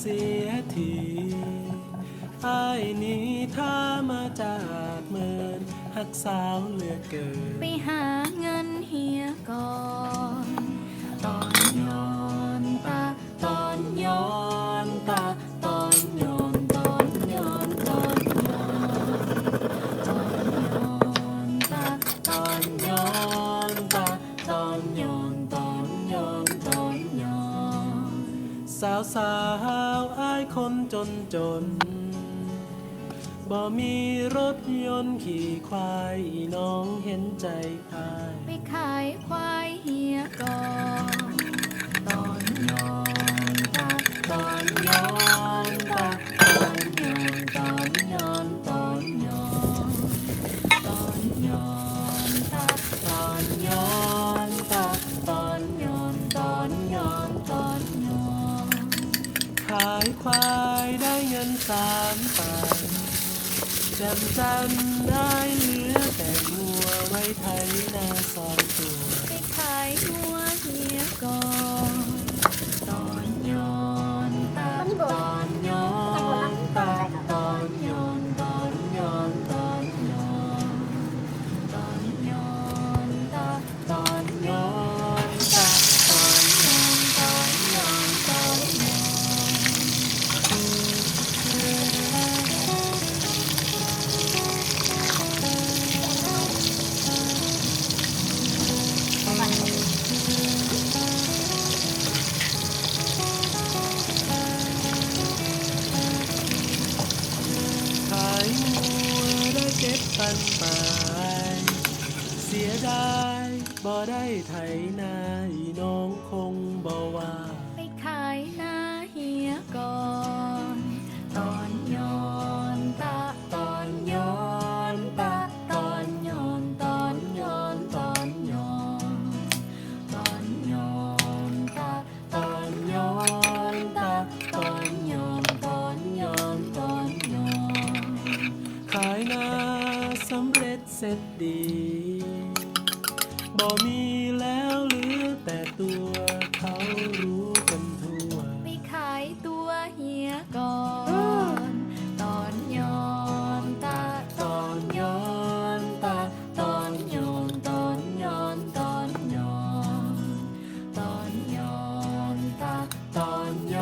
เสียทีไอ้นี้ถ้ามาจากเมินหักสาวเหลือเกิน ไปหาเงินเฮียก่อน ตอนยอน สาวสาวอายคนจนจน บ่มีรถยนต์ขี่ควายน้องเห็นใจอาย ไปขายควายเฮียก่อน ควายได้เงินสามปันจำจำได้เหลือแต่งัวไว้ไถนาสองตัว ไปขายหัวเฮียก่อน เจ็ดพันบาทเสียดายบ่ได้ไถนาอีน้องคงบ่ว่า ไปขายหน้าเฮียก่อน เสร็จดีบ่มีแล้วเหลือแต่ตัวเขารู้กันทั่วไม่ขายตัวเฮียก่อน ตอนย้อนตาตอนย้อนตาตอนย้อนตอนย้อนตอนย้อนตอนย้อนตาตอนย้อน